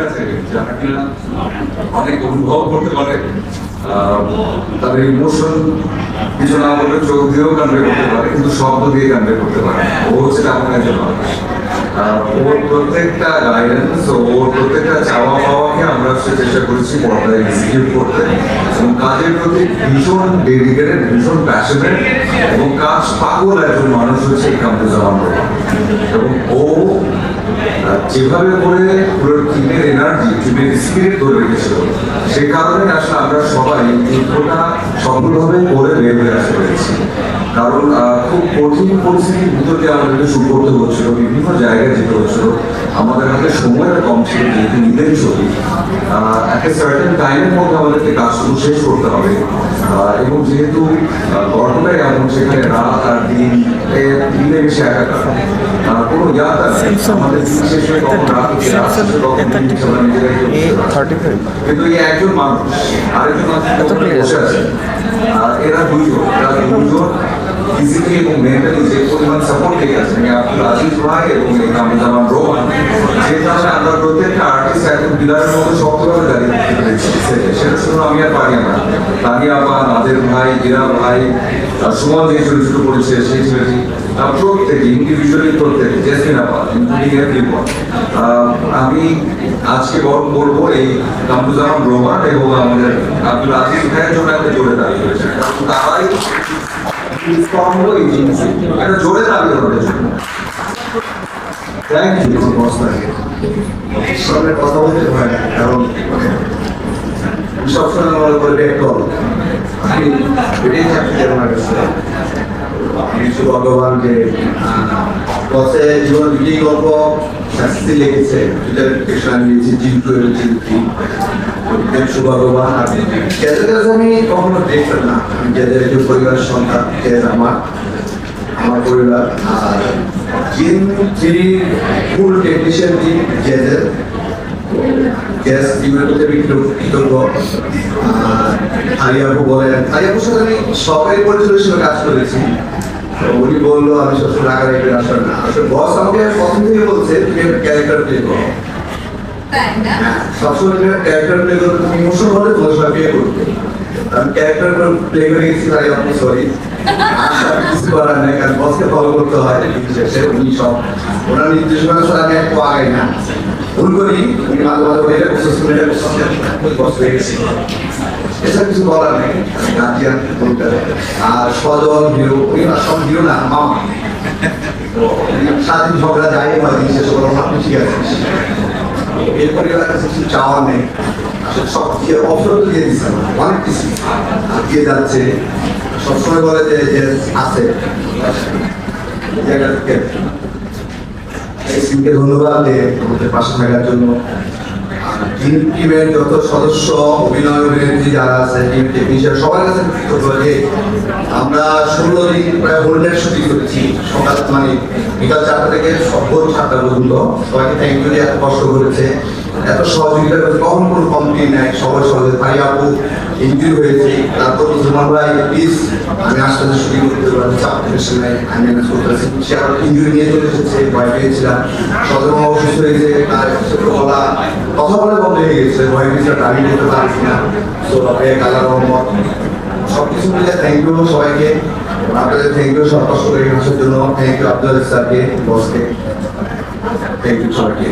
আছে অনেক অনুভব করতে পারে তাদের ইমোশন কিছু না বলে চোখ দিয়েও কানবে করতে পারে কিন্তু শব্দ দিয়ে কানবে করতে পারে ও হচ্ছে আপনার একজন মানুষ ওর প্রত্যেকটা গাইডেন্স চাওয়া হচ্ছে চেষ্টা করেছি পর্দায় এক্সিকিউট করতে। এবং কাজের প্রতি ভীষণ ডেডিকেটেড ভীষণ প্যাশনেট এবং কাজ পাগল একজন মানুষ হচ্ছে কামরুজ্জামান রহমান এবং ও যেভাবে করে পুরো টিমের এনার্জি টিমের স্পিরিট ধরে রেখেছিল, সেই কারণে আসলে আমরা সবাই যুদ্ধটা সফলভাবে করে বের হয়ে আসতে পেরেছি। কারণ খুব কঠিন পরিস্থিতির ভিতর দিয়ে আমাদেরকে শুরু করতে হচ্ছিল বিভিন্ন জায়গায় যেতে হচ্ছিল। আমাদের হাতে সময়টা কম ছিল যেহেতু ঈদের ছবি একটা সার্টেন টাইমের মধ্যে আমাদেরকে কাজগুলো শেষ করতে হবে। এবং যেহেতু গল্পটাই এমন সেখানে রাত আর দিন দিনে বেশি একাকার। কোনো নেই। আমাদের দিন শেষ কখন রাত হচ্ছে রাত শেষ কখন দিন হচ্ছে, আমরা নিজেরাই কেউ বুঝতে পারছি না। কিন্তু এই একজন মানুষ আরেকজন মানুষ বসে আছে। আর এরা দুজন এরা দুজন। ফিজিক্যালি এবং মেন্টালি যে পরিমাণ সাপোর্ট পেয়ে গেছে মানে আব্দুল আজিজ ভাই এবং কামরুজ্জামান রোমান, যে কারণে আমরা প্রত্যেকটা আর্টিস্ট একদম পিলারের মতো শক্তভাবে দাঁড়িয়ে সেটা- শুধু আমি আর পারি না। তানিয়া আপা, নাদের ভাই গিরা ভাই সুমন যে ছোট করেছে, সেই ছেলেটি প্রত্যেকে ইন্ডিভিজুয়ালি প্রত্যেকে, জেসমিন আপা আমি আজকে বরং বলব এই কামরুজ্জামান রোমান এবং আমাদের আব্দুল আজিজ ভাইয়ের জন্য একটা জোরে করেছে তারাই স্তম্ভ এই জিনিস একটা জোরে দাবি জন্য থ্যাংক ইউ লাগে সামনে কথা বলতে হয় না কারণ সবসময় মনে করি ব্যাক কল আমি এটাই চাকরি আমার কাছে আমি ভগবান যে বসে জীবন দুটি গল্প শাস্তি লেগেছে। দুটার পেশা নিয়েছি এবং চিন্তি সুভগবান, আর যাদের কাছে আমি কখনো দেখতাম না। যাদের একজন পরিবারের সন্তান যে আমার আমার পরিবার, আর যিনি যিনি ফুল টেকনিশিয়ান টিম জেজের গ্যাস প্রতি আমি কৃতজ্ঞ- কৃতজ্ঞ আর আরিয়াপু বলেন আরিয়াপুর সাথে আমি সরকারি পরিচালক হিসেবে কাজ করেছি। তো উনি বলল আমি সবসময় রাগা রেখে আসলে না। আসলে বস আমাকে প্রথম থেকে বলছে তুমি ক্যারেক্টার প্লে করো। হ্যাঁ, সবসময় তুমি ক্যারেক্টার প্লে করো তুমি ইমোশন হলে তোমার সবাই বিয়ে করবে। আমি ক্যারেক্টার প্লে করে গেছি তাই আপনি সরি কিছু করার নেই কারণ বসকে ফলো করতে হয় বিশেষে উনি সব ওনার নির্দেশনা ছাড়া আমি একটু আগাই না। ভুল করি উনি মাঝে মাঝে এটা করছিস তুমি এটা বস হয়ে গেছি। এসব কিছু বলার নেই গার্জিয়ান বলতে। আর সজল হিরো না, সব হিরো না তো স্বাধীন ঝগড়া যাই হয় জিনিস সব আপনি ঠিক আছে এর পরিবার কিছু চাওয়া নেই। সব কিছু অফার তো দিয়ে দিচ্ছে, অনেক কিছু। দিয়ে যাচ্ছে। সবসময় বলে যে আছে। জায়গা থেকে এই ধন্যবাদ পাশে থাকার জন্য। যত সদস্য অভিনয় অভিনেত্রী যারা আছে টেকনিশিয়ান সবার কাছে যে আমরা ষোলো দিন প্রায় হোল্ডের শুটিং করেছি। সকাল মানে বিকাল চারটা থেকে ভোর সাতটা পর্যন্ত। সবাইকে থ্যাংক ইউ এত কষ্ট করেছে। এত সহযোগিতা করেছে কখন কোনো কমপ্লেন নাই সবাই সহজে ভাই আপু ইঞ্জুরি হয়েছে, তারপর তো জুমান ভাই প্লিজ আমি আসলে শুটিং করতে চাপ টেনশন নাই, আমি ম্যানেজ করতে পারছি সে আবার ইঞ্জুরি নিয়ে চলে এসেছে, ভয় পেয়েছিলাম। সদরমা অসুস্থ হয়েছে, তার গলা কথা বলে বন্ধ হয়ে গেছে, ভয় পেয়েছে ড্রাইভিং করতে পারছি না। তো এক আল্লাহ রহমত। সবকিছু মিলে থ্যাংক ইউ সবাইকে। আপনাদের থ্যাংক ইউ সব কষ্ট করে আসার জন্য থ্যাংক ইউ আব্দুল স্যারকে, বসকে। থ্যাংক ইউ সবাইকে।